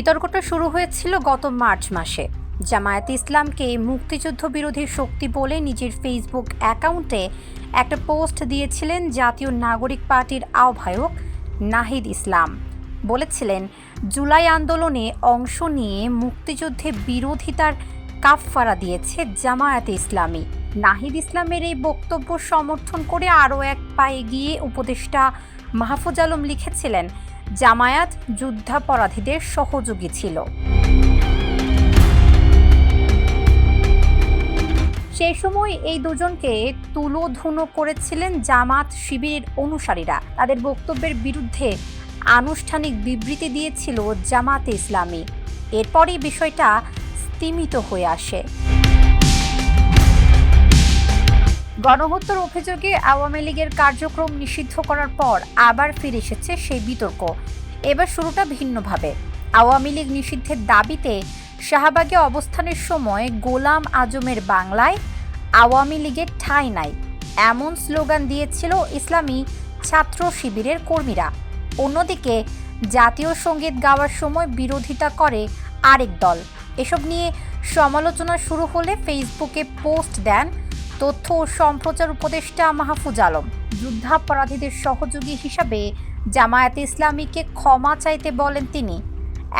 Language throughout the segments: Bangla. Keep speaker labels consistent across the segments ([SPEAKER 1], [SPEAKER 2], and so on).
[SPEAKER 1] বিতর্কটা শুরু হয়েছিল গত মার্চ মাসে। জামায়াত ইসলামকে মুক্তিযুদ্ধ বিরোধী শক্তি বলে নিজের ফেসবুক অ্যাকাউন্টে একটা পোস্ট দিয়েছিলেন জাতীয় নাগরিক পার্টির আহ্বায়ক নাহিদ ইসলাম। বলেছিলেন, জুলাই আন্দোলনে অংশ নিয়ে মুক্তিযুদ্ধে বিরোধিতার কাফফারা দিয়েছে জামায়াতে ইসলামী। নাহিদ ইসলামের এই বক্তব্য সমর্থন করে আরও এক পায়ে গিয়ে উপদেষ্টা মাহফুজ আলম লিখেছিলেন জামায়াত যুদ্ধাপরাধীদের সহযোগী ছিল। সেই সময় এই দুজনকে তুলোধুনো করেছিলেন জামাত শিবিরের অনুসারীরা। তাদের বক্তব্যের বিরুদ্ধে আনুষ্ঠানিক বিবৃতি দিয়েছিল জামাতে ইসলামী। এরপরই বিষয়টা স্তিমিত হয়ে আসে। গণহত্যার অভিযোগে আওয়ামী লীগের কার্যক্রম নিষিদ্ধ করার পর আবার ফিরে এসেছে সেই বিতর্ক। এবার শুরুটা ভিন্নভাবে। আওয়ামী লীগ নিষিদ্ধের দাবিতে শাহবাগে অবস্থানের সময় গোলাম আজমের বাংলায় আওয়ামী লীগের ঠাঁই নাই। এমন স্লোগান দিয়েছিল ইসলামী ছাত্র শিবিরের কর্মীরা। অন্যদিকে জাতীয় সংগীত গাওয়ার সময় বিরোধিতা করে আরেক দল। এসব নিয়ে সমালোচনা শুরু হলে ফেসবুকে পোস্ট দেন তথ্য ও সম্প্রচার উপদেষ্টা মাহফুজ আলম। যুদ্ধাপরাধীদের সহযোগী হিসাবে জামায়াতে ইসলামীকে ক্ষমা চাইতে বলেন তিনি।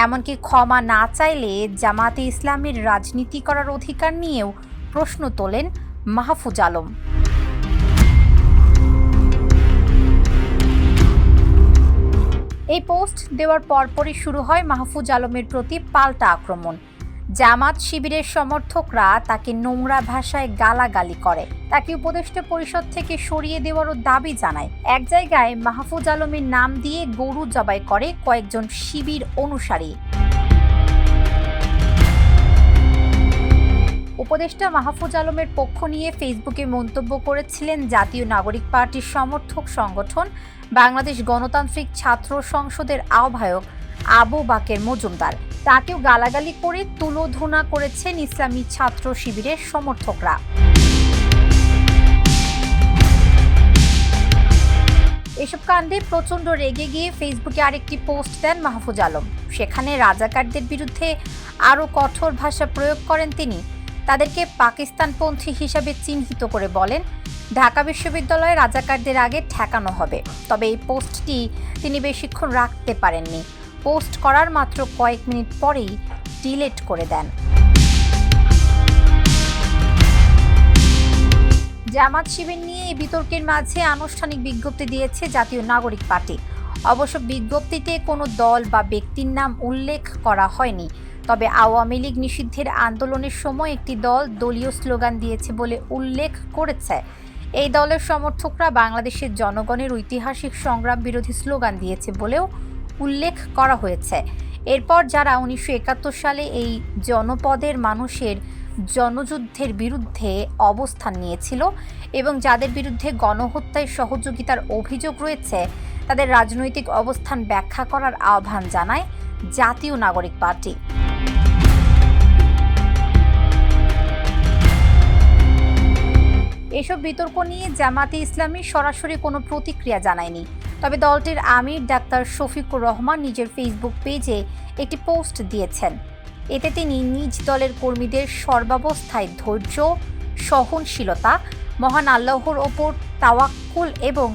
[SPEAKER 1] এমনকি ক্ষমা না চাইলে জামায়াতে ইসলামীর রাজনীতি করার অধিকার নিয়েও প্রশ্ন তোলেন মাহফুজ আলম। এই পোস্ট দেওয়ার পরপরই শুরু হয় মাহফুজ আলমের প্রতি পাল্টা আক্রমণ। জামাত শিবিরের সমর্থকরা তাকে নোংরা ভাষায় গালাগালি করে। তাকে উপদেষ্টা পরিষদ থেকে সরিয়ে দেওয়ারও দাবি জানায়। এক জায়গায় মাহফুজ আলমের নাম দিয়ে গরু জবাই করে কয়েকজন শিবির অনুসারী। উপদেষ্টা মাহফুজ আলমের পক্ষ নিয়ে ফেসবুকে মন্তব্য করেছিলেন জাতীয় নাগরিক পার্টির সমর্থক সংগঠন বাংলাদেশ গণতান্ত্রিক ছাত্র সংসদের আহ্বায়ক আবু বাকের মজুমদার। তাকেও গালাগালি করে তুলোধনা করেছেন ইসলামী ছাত্র শিবিরের সমর্থকরা। এসব কাণ্ডে প্রচণ্ড রেগে গিয়ে ফেসবুকে আরেকটি পোস্ট দেন মাহফুজ আলম। সেখানে রাজাকারদের বিরুদ্ধে আরও কঠোর ভাষা প্রয়োগ করেন তিনি। তাদেরকে পাকিস্তানপন্থী হিসাবে চিহ্নিত করে বলেন, ঢাকা বিশ্ববিদ্যালয়ে রাজাকারদের আগে ঠেকানো হবে। তবে এই পোস্টটি তিনি বেশিক্ষণ রাখতে পারেননি। পোস্ট করার মাত্র কয়েক মিনিট পরেই ডিলেট করে দেন। জামাত শিবির নিয়ে এই বিতর্কের মাঝে আনুষ্ঠানিক বিজ্ঞপ্তি দিয়েছে জাতীয় নাগরিক পার্টি। অবশ্য বিজ্ঞপ্তিতে কোনো দল বা ব্যক্তির নাম উল্লেখ করা হয়নি। তবে আওয়ামী লীগ নিষিদ্ধের আন্দোলনের সময় একটি দল দলীয় স্লোগান দিয়েছে বলে উল্লেখ করেছে। এই দলের সমর্থকরা বাংলাদেশের জনগণের ঐতিহাসিক সংগ্রাম বিরোধী স্লোগান দিয়েছে বলেও উল্লেখ করা হয়েছে। এরপর যারা উনিশশো একাত্তর সালে এই জনপদের মানুষের জনযুদ্ধের বিরুদ্ধে অবস্থান নিয়েছিল এবং যাদের বিরুদ্ধে গণহত্যায় সহযোগিতার অভিযোগ রয়েছে, তাদের রাজনৈতিক অবস্থান ব্যাখ্যা করার আহ্বান জানায় জাতীয় নাগরিক পার্টি। এসব বিতর্ক নিয়ে জামাতে ইসলামী সরাসরি কোনো প্রতিক্রিয়া জানায়নি। তবে দলটির আমির ডাক্তার শফিকুর রহমান নিজের ফেসবুক পেজে একটি পোস্ট দিয়েছেন। এতে তিনি নিজ দলের কর্মীদের সর্বাবস্থায় ধৈর্য, সহনশীলতা, মহান আল্লাহর ওপর তাওয়াক্কুল এবং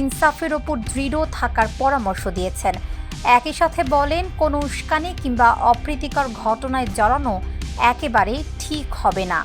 [SPEAKER 1] ইনসাফের ওপর দৃঢ় থাকার পরামর্শ দিয়েছেন। একই সাথে বলেন, কোনো উস্কানি কিংবা অপ্রীতিকর ঘটনায় জড়ানো একেবারেই ঠিক হবে না।